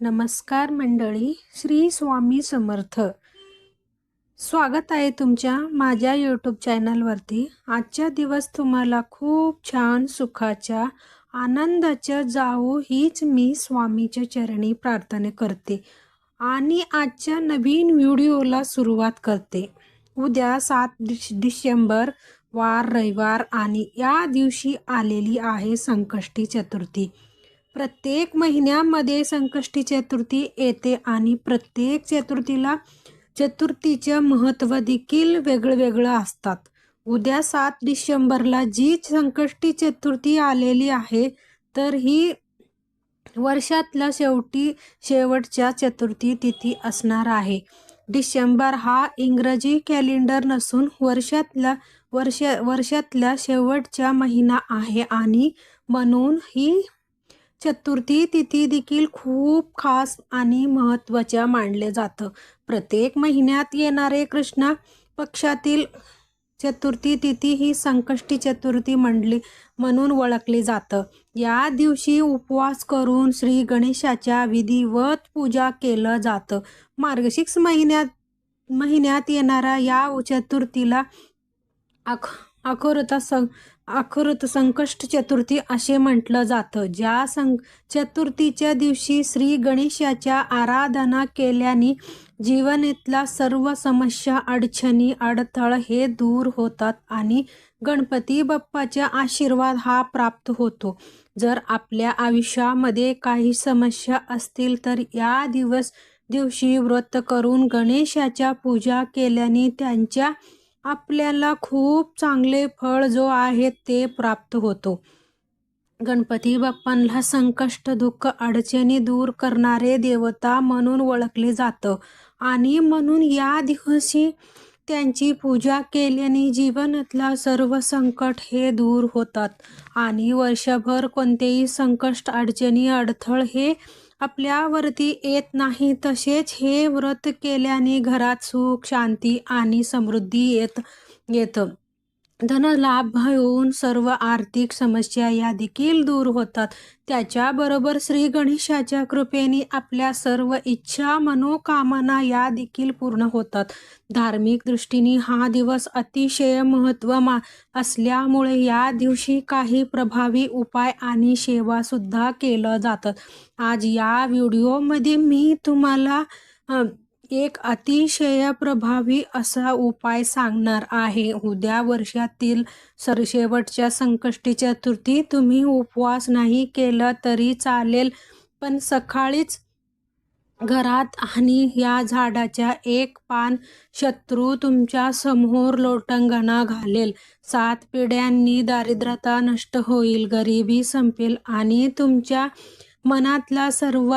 नमस्कार मंडळी श्री स्वामी समर्थ. स्वागत आहे तुमच्या माझ्या यूट्यूब चॅनलवरती आजचा दिवस तुम्हाला खूप छान सुखाच्या आनंदाच्या जावो हीच मी स्वामीच्या चरणी प्रार्थना करते आणि आजच्या नवीन व्हिडिओला सुरुवात करते. उद्या सात डिश डिसेंबर वार रविवार आणि या दिवशी आलेली आहे संकष्टी चतुर्थी. प्रत्येक महिन्यामध्ये संकष्टी चतुर्थी येते आणि प्रत्येक चतुर्थीला चतुर्थीचं महत्त्व देखील वेगळं वेगळं असतात. उद्या सात डिसेंबरला जी संकष्टी चतुर्थी आलेली आहे तर ही वर्षातला शेवटी शेवटच्या चतुर्थी तिथी असणार आहे. डिसेंबर हा इंग्रजी कॅलेंडर नसून वर्षातला वर्ष वर्षातल्या शेवटचा महिना आहे आणि म्हणून ही चतुर्थी तिथी देखील खूप खास आणि महत्त्वाच्या मानले जातं. प्रत्येक महिन्यात येणारे कृष्णा पक्षातील चतुर्थी तिथी ही संकष्टी चतुर्थी म्हणली म्हणून ओळखली जातं. या दिवशी उपवास करून श्री गणेशाच्या विधिवत पूजा केलं जातं. मार्गशीर्ष महिन्यात महिन्यात येणाऱ्या या चतुर्थीला अख अखोरता सं अखोरत संकष्ट चतुर्थी असे म्हटलं जातं. ज्या सं चतुर्थीच्या दिवशी श्री गणेशाच्या आराधना केल्याने जीवनातल्या सर्व समस्या अडचणी अडथळ हे दूर होतात आणि गणपती बाप्पाचा आशीर्वाद हा प्राप्त होतो. जर आपल्या आयुष्यामध्ये काही समस्या असतील तर या दिवस दिवशी व्रत करून गणेशाच्या पूजा केल्याने त्यांच्या आपल्याला खूप चांगले फळ जो आहे ते प्राप्त होतो. गणपती बाप्पांना संकष्ट दुःख अडचणी दूर करणारे देवता म्हणून ओळखले जातं. आणि म्हणून या दिवशी त्यांची पूजा केल्याने जीवनातला सर्व संकट हे दूर होतात. आणि वर्षभर कोणतेही संकष्ट अडचणी अडथळ हे आपल्यावरती येत नाही तसेच हे व्रत केल्याने घरात सुख शांती आणि समृद्धी येत येतं. धनलाभ होऊन सर्व आर्थिक समस्या या देखील दूर होतात. त्याच्याबरोबर श्री गणेशाच्या कृपेने आपल्या सर्व इच्छा मनोकामना या देखील पूर्ण होतात. धार्मिक दृष्टीने हा दिवस अतिशय महत्त्व मा असल्यामुळे या दिवशी काही प्रभावी उपाय आणि सेवा सुद्धा केलं जातं. आज या व्हिडिओमध्ये मी तुम्हाला एक अतिशय प्रभावी असा उपाय सांगणार आहे. उद्या वर्षातील सर शेवटच्या संकष्टी चतुर्थी तुम्ही उपवास नाही केला तरी चालेल पण सकाळीच घरात आणि या झाडाच्या एक पान शत्रू तुमच्यासमोर लोटंगणा घालेल. सात पिढ्यांनी दारिद्रता नष्ट होईल गरिबी संपेल आणि तुमच्या मनातला सर्व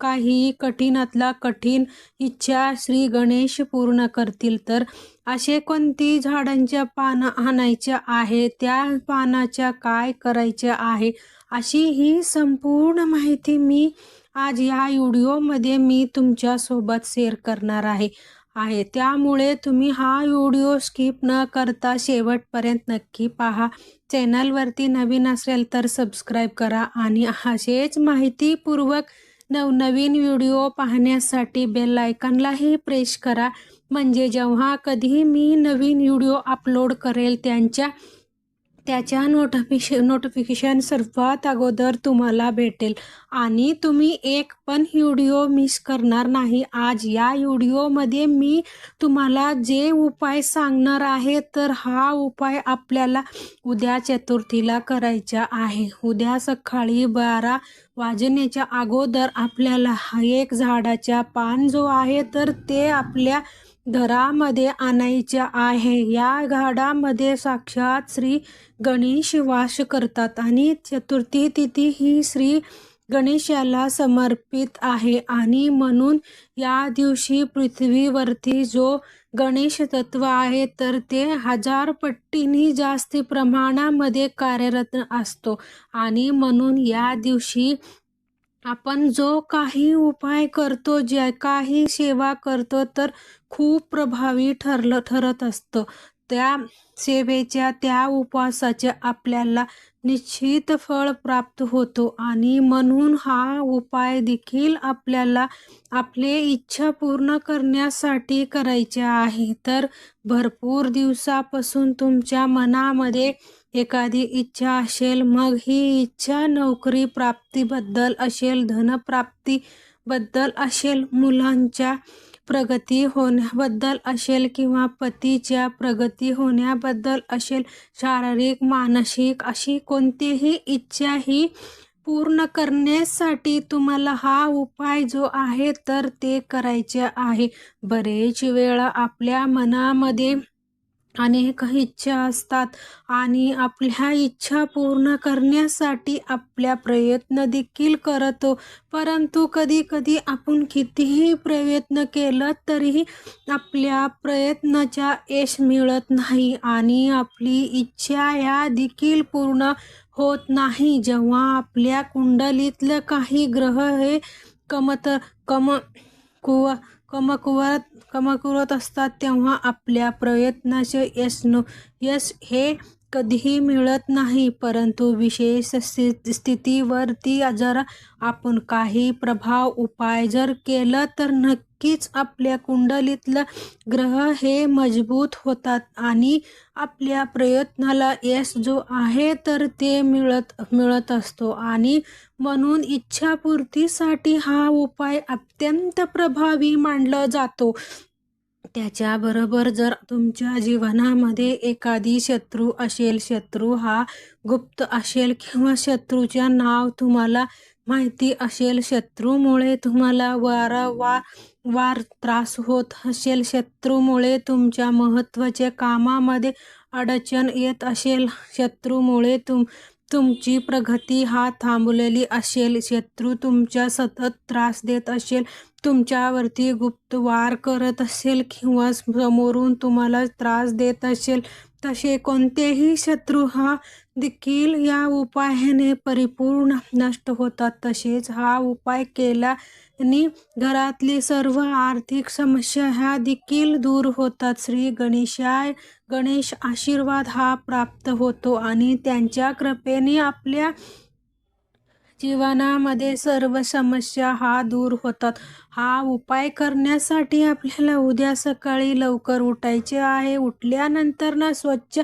काही कठीणातला कठीण इच्छा श्री गणेश पूर्ण करतील. तर असे कोणती झाडांच्या पानं आणायच्या आहे? त्या पानाच्या काय करायच्या आहे? अशी ही संपूर्ण माहिती मी आज या व्हिडिओमध्ये मी तुमच्यासोबत शेअर करणार आहे. आहे. त्यामुळे तुम्ही हा व्हिडिओ स्किप न करता शेवटपर्यंत नक्की पहा. चॅनलवरती नवीन असेल तर सबस्क्राईब करा आणि असेच माहितीपूर्वक नवनवीन व्हिडिओ पाहण्यासाठी बेल आयकॉनलाही प्रेस करा. म्हणजे जेव्हा कधीही मी नवीन व्हिडिओ अपलोड करेल त्यांच्या त्याच्या नोटिफिश नोटिफिकेशन सर्वात अगोदर तुम्हाला भेटेल. आणि तुम्ही एक पण व्हिडिओ मिस करणार नाही. आज या व्हिडिओमध्ये मी तुम्हाला जे उपाय सांगणार आहे तर हा उपाय आपल्याला उद्या चतुर्थीला करायचा आहे. उद्या सकाळी बारा वाजण्याच्या अगोदर आपल्याला हा एक झाडाच्या पान जो आहे तर ते आपल्या घरामध्ये आणायच्या आहे. या घाडामध्ये साक्षात श्री गणेश वास करतात आणि चतुर्थी तिथी ही श्री गणेशाला समर्पित आहे. आणि म्हणून या दिवशी पृथ्वीवरती जो गणेश तत्व आहे तर ते हजार पट्टीनी जास्त प्रमाणामध्ये कार्यरत असतो. आणि म्हणून या दिवशी आपण जो काही उपाय करतो जे काही सेवा करतो तर खूप प्रभावी ठरलं ठरत असतं. त्या सेवेच्या त्या उपवासाच्या आपल्याला निश्चित फळ प्राप्त होतो आणि म्हणून हा उपाय देखील आपल्याला आपले इच्छा पूर्ण करण्यासाठी करायचे आहे. तर भरपूर दिवसापासून तुमच्या मनामध्ये एखादी इच्छा असेल मग ही इच्छा नोकरी प्राप्तीबद्दल असेल धनप्राप्तीबद्दल असेल मुलांच्या प्रगती होण्याबद्दल असेल किंवा पतीच्या प्रगती होण्याबद्दल असेल शारीरिक मानसिक अशी कोणतीही इच्छा ही पूर्ण करण्यासाठी तुम्हाला हा उपाय जो आहे तर ते करायचे आहे. बरेच वेळा आपल्या मनामध्ये अनेक इच्छा असतात. आणि आपल्या इच्छा पूर्ण करण्यासाठी आपल्या प्रयत्न देखील करतो. परंतु कधी कधी आपण कितीही प्रयत्न केलं तरीही आपल्या प्रयत्नाच्या यश मिळत नाही आणि आपली इच्छा या देखील पूर्ण होत नाही. जेव्हा आपल्या कुंडलीतलं काही ग्रह हे कमत कम कुव कमकुवत कमकुवत असतात तेव्हा आपल्या प्रयत्नाचे यश न यश हे कधीही मिळत नाही परंतु विशेष स्थितीवरती जर आपण काही प्रभाव उपाय जर केलं तर नक्कीच आपल्या कुंडलीतलं ग्रह हे मजबूत होतात आणि आपल्या प्रयत्नाला यश जो आहे तर ते मिळत मिळत असतो. आणि म्हणून इच्छापूर्तीसाठी हा उपाय अत्यंत प्रभावी मानला जातो. त्याच्याबरोबर जर तुमच्या जीवनामध्ये एखादी शत्रू असेल शत्रू हा गुप्त असेल किंवा शत्रूच्या नाव तुम्हाला माहिती असेल शत्रूमुळे तुम्हाला वारंवार वार त्रास होत असेल शत्रूमुळे तुमच्या महत्त्वाच्या कामामध्ये अडचण येत असेल शत्रूमुळे तुम तुमची प्रगती हा थांबलेली असेल. शत्रू तुमच्या सतत त्रास देत असेल. तुमच्यावरती गुप्त वार करत असेल किंवा समोरून तुम्हाला त्रास देत असेल. तसे कोणतेही शत्रू हा देखील या उपायाने परिपूर्ण नष्ट होतात. तसेच हा उपाय केल्याने घरातली सर्व आर्थिक समस्या ह्या देखील दूर होतात. श्री गणेशाय गणेश आशीर्वाद हा प्राप्त होतो आणि त्यांच्या कृपेने आपल्या जीवनामध्ये सर्व समस्या हा दूर होतात. हा उपाय करण्यासाठी आपल्याला उद्या सकाळी लवकर उठायचे आहे. उठल्यानंतर ना स्वच्छ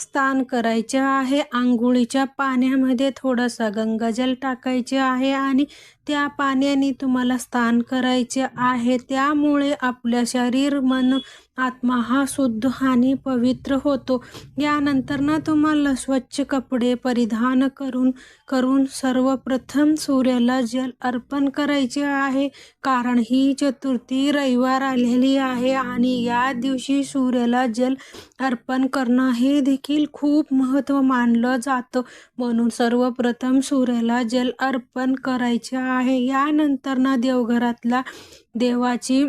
स्नान करायचे आहे. आंघोळीच्या पाण्यामध्ये थोडंसं गंगाजल टाकायचे आहे आणि त्या पाण्याने तुम्हाला स्नान करायचे आहे. त्यामुळे आपल्या शरीर मन आत्मा हा शुद्ध आणि पवित्र होतो. यानंतर ना तुम्हाला स्वच्छ कपडे परिधान करून करून सर्वप्रथम सूर्याला जल अर्पण करायचे आहे. कारण ही चतुर्थी रविवार आलेली आहे आणि या दिवशी सूर्याला जल अर्पण करणं हे देखील देखील खूप महत्त्व मानलं जातं. म्हणून सर्वप्रथम सूर्याला जल अर्पण करायचे आहे. यानंतर ना देवघरातला देवाची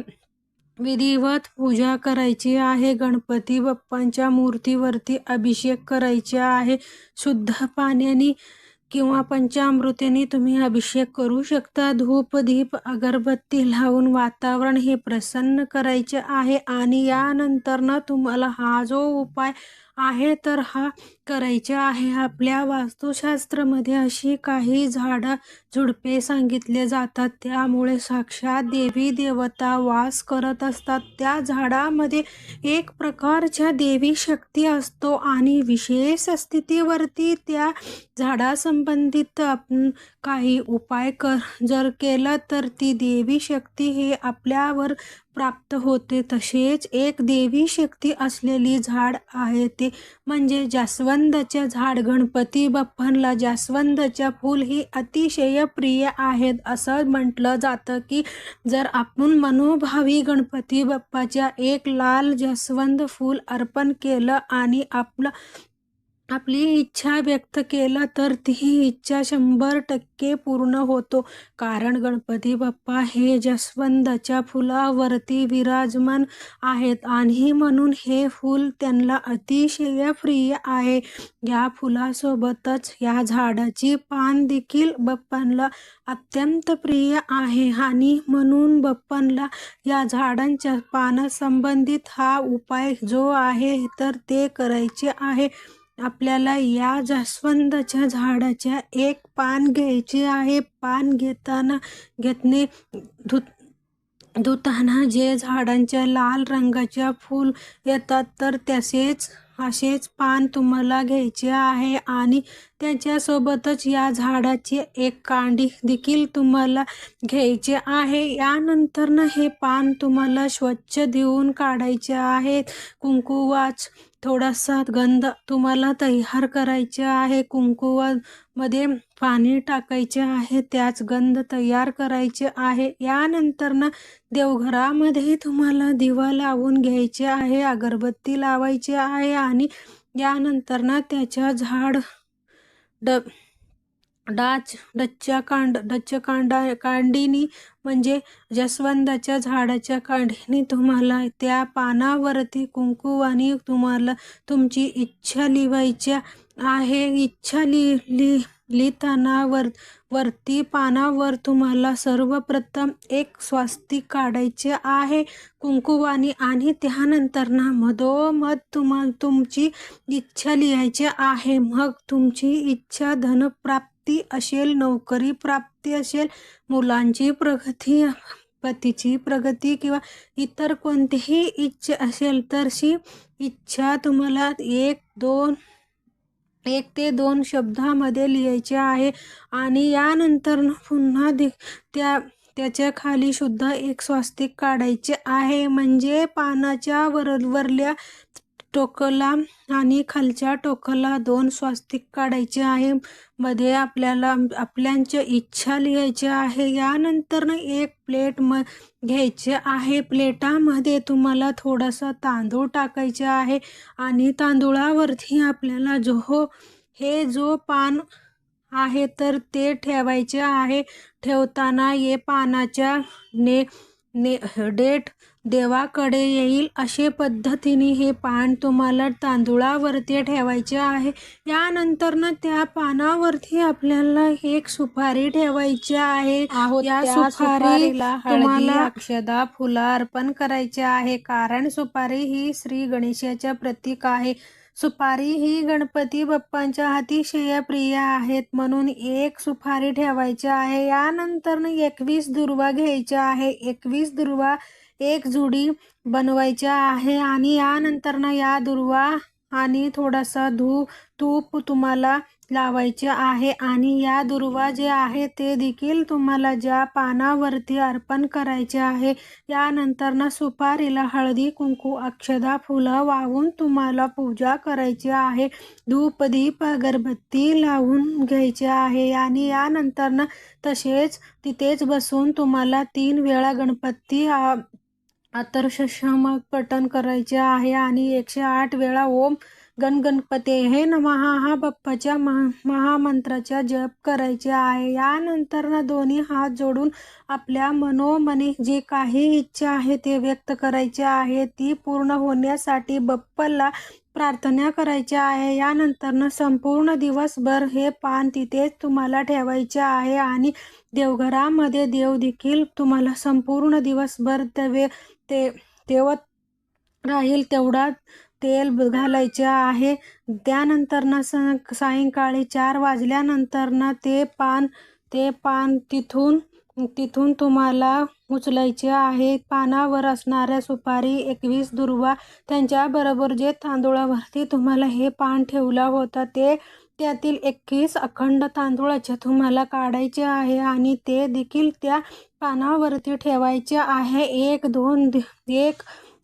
विधिवत पूजा करायची आहे. गणपती बाप्पांच्या मूर्तीवरती अभिषेक करायचे आहे. शुद्ध पाण्याने किंवा पंचामृतीने तुम्ही अभिषेक करू शकता. धूप दीप अगरबत्ती लावून वातावरण हे प्रसन्न करायचे आहे. आणि यानंतर ना तुम्हाला हा जो उपाय आहे तर हा करायचे आहे. आपल्या वास्तुशास्त्रामध्ये अशी काही झाडं झुडपे सांगितले जातात. त्यामुळे साक्षात देवी देवता वास करत असतात. त्या झाडामध्ये एक प्रकारच्या देवी शक्ती असतो आणि विशेष स्थितीवरती त्या झाडासंबंधित आपण काही उपाय कर जर केलं तर ती देवी शक्ती हे आपल्यावर प्राप्त होते. तसेच एक देवी शक्ती असलेली झाड आहे ते. म्हणजे जास्वंद जास्वंदचे झाड गणपती बाप्पांना जास्वंदचे फूल ही अतिशय प्रिय आहेत. असं म्हटलं जातं की जर आपण मनोभावी गणपती बाप्पाच्या एक लाल जास्वंद फूल अर्पण केलं आणि आपलं आपली इच्छा व्यक्त केला तर ती इच्छा शंभर टक्के पूर्ण होतो. कारण गणपती बाप्पा हे जसवंदाच्या फुलावरती विराजमान आहेत. आणि म्हणून हे फूल त्यांना अतिशय प्रिय आहे. या फुलासोबतच या झाडाची पान देखील बाप्पांना अत्यंत प्रिय आहे. आणि म्हणून बाप्पांना या झाडांच्या पानासंबंधित हा उपाय जो आहे तर ते करायचे आहे. आपल्याला या जास्वंदाच्या झाडाच्या एक पान घ्यायचे आहे. पान घेताना घेतणे धुत धुताना जे झाडांच्या लाल रंगाच्या फूल येतात तर तसेच असेच पान तुम्हाला घ्यायचे आहे. आणि त्याच्यासोबतच या झाडाची एक कांडी देखील तुम्हाला घ्यायचे आहे. यानंतरनं हे पान तुम्हाला स्वच्छ देऊन काढायचे आहेत कुंकुवाच थोडासा गंध तुम्हाला तयार करायचे आहे. कुंकुवामध्ये पाणी टाकायचे आहे. त्याच गंध तयार करायचे आहे. यानंतरनं देवघरामध्ये तुम्हाला दिवा लावून घ्यायचे आहे. अगरबत्ती लावायची आहे आणि यानंतरनं त्याच्या झाड ड डाच डच्च्या कांड डच्च्या कांडा कांडीनी म्हणजे जसवंदाच्या झाडाच्या कांडीनी तुम्हाला त्या पानावरती कुंकुवानी तुम्हाला तुमची इच्छा लिवायच्या आहे. इच्छा लि लि लिहिताना वर वरती पानावर तुम्हाला सर्वप्रथम एक स्वास्तिक काढायचे आहे. कुंकुवानी आणि त्यानंतर ना मधोमध तुम्हाला तुमची इच्छा लिहायची आहे. मग तुमची इच्छा धनप्राप्त असेल नोकरी प्राप्ती असेल मुलांची प्रगती पतीची प्रगती किंवा इतर कोणतीही इच्छा असेल तर शी इच्छा तुम्हाला एक दोन एक ते दोन शब्दामध्ये लिहायचे आहे. आणि यानंतर पुन्हा दे त्या त्याच्याखाली सुद्धा एक स्वास्तिक काढायचे आहे. म्हणजे पानाच्या वर वरल्या टोकला आणि खालच्या टोकाला दोन स्वास्तिक काढायचे आहे. मध्ये आपल्याला आपल्यांच्या इच्छा लिहायच्या आहे. यानंतर एक प्लेट म घ्यायचे आहे. प्लेटामध्ये तुम्हाला थोडासा तांदूळ टाकायचे आहे आणि तांदूळावरती आपल्याला जो हो हे जो पान आहे तर ते ठेवायचे आहे. ठेवताना ये पानाच्या ने ने डेट देवाकडे येईल अशा पद्धतीने हे पान तुम्हाला तांदूळावरती ठेवायचे आहे. यानंतरनं त्या पानावरती आपल्याला एक सुपारी ठेवायची आहे. या सुपारीला तुम्हाला अक्षदा फुला अर्पण करायचे आहे. कारण सुपारी ही श्री गणेशाच्या प्रतीक आहे. सुपारी ही गणपती बाप्पांच्या अतिशय प्रिय आहेत. म्हणून एक सुपारी ठेवायची आहे. यानंतर एकवीस दुर्वा घ्यायच्या आहे. एकवीस दुर्वा एक जुडी बनवायच्या आहे आणि यानंतर ना या दुर्वा आणि थोडासा धू तूप तुम्हाला लावायचे आहे. आणि या दुर्वा जे आहे ते देखील तुम्हाला ज्या पानावरती अर्पण करायचे आहे यानंतर ना सुपारीला हळदी कुंकू अक्षदा फुलं वाहून तुम्हाला पूजा करायची आहे. धूप दीप अगरबत्ती लावून घ्यायचे आहे. आणि यानंतर ना तसेच तिथेच बसून तुम्हाला तीन वेळा गणपती आतर्शमक पठण करायचे आहे आणि एकशे आठ वेळा ओम गणगणपते हे नमहा हा बाप्पाच्या महा महामंत्राचा जप करायचे आहे. यानंतर ना दोन्ही हात जोडून आपल्या मनोमनी जे काही इच्छा आहे ते व्यक्त करायचे आहे. ती पूर्ण होण्यासाठी बाप्पाला प्रार्थना करायची आहे. यानंतर संपूर्ण दिवसभर हे पान तिथेच तुम्हाला ठेवायचे आहे आणि देवघरामध्ये देव देखील तुम्हाला संपूर्ण दिवसभर तवे ते तेवत राहील तेवढा तेल घालायचे आहे. त्यानंतरनं स सायंकाळी चार वाजल्यानंतरनं ते पान ते पान तिथून तिथून तुम्हाला उचलायचे आहे. पानावर असणाऱ्या सुपारी एकवीस दुर्वा त्यांच्याबरोबर जे तांदूळावरती तुम्हाला हे पान ठेवला होता ते त्यातील एकवीस अखंड तांदूळाचे तुम्हाला काढायचे आहे आणि ते देखील त्या पानावरती ठेवायचे आहे. एक दोन एक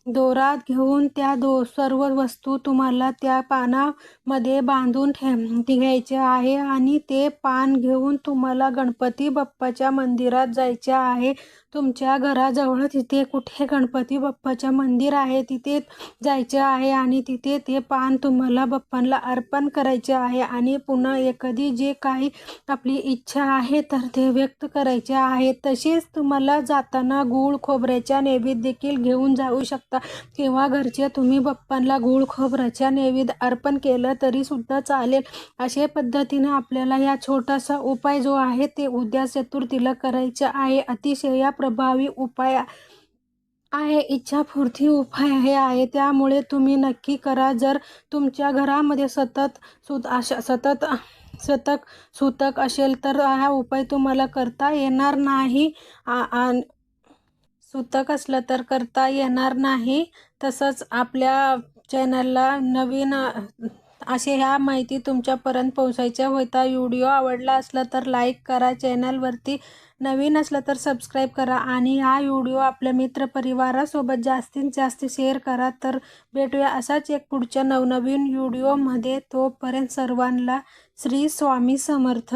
दोरात घेऊन त्या दो सर्व वस्तू तुम्हाला त्या पानामध्ये बांधून ठे घ्यायचे आहे आणि ते पान घेऊन तुम्हाला गणपती बाप्पाच्या मंदिरात जायचे आहे. तुमच्या घराजवळ तिथे कुठे गणपती बाप्पाचं मंदिर आहे तिथे जायचे आहे आणि तिथे ते पान तुम्हाला बाप्पांना अर्पण करायचे आहे आणि पुन्हा एखादी जे काही आपली इच्छा आहे तर ते व्यक्त करायचे आहे. तसेच तुम्हाला जाताना गूळ खोबऱ्याच्या नैवेद्य देखील घेऊन जाऊ शकता. किंवा घरचे तुम्ही बाप्पांना गूळ खोबऱ्याच्या नैवेद्य अर्पण केलं तरी सुद्धा चालेल. अशा पद्धतीनं आपल्याला या छोटासा उपाय जो आहे ते उद्या चतुर्थीला करायचा आहे. अतिशय या प्रभावी उपाय आहे. इच्छापूर्ती उपाय हे आहे. त्यामुळे तुम्ही नक्की करा. जर तुमच्या घरामध्ये सतत सुत अशा सतत सतत सुतक असेल तर हा उपाय तुम्हाला करता येणार नाही. आ- आ- सुतक असलं तर करता येणार नाही. तसंच आपल्या चॅनलला नवीन असे ह्या माहिती तुमच्यापर्यंत पोहोचायच्या होता. व्हिडिओ आवडला असला तर लाईक करा. चॅनलवरती नवीन असलं तर सबस्क्राईब करा. आणि हा व्हिडिओ आपल्या मित्रपरिवारासोबत जास्तीत जास्त शेअर करा. तर भेटूया असाच एक पुढच्या नवनवीन व्हिडिओमध्ये. तोपर्यंत सर्वांना श्री स्वामी समर्थ.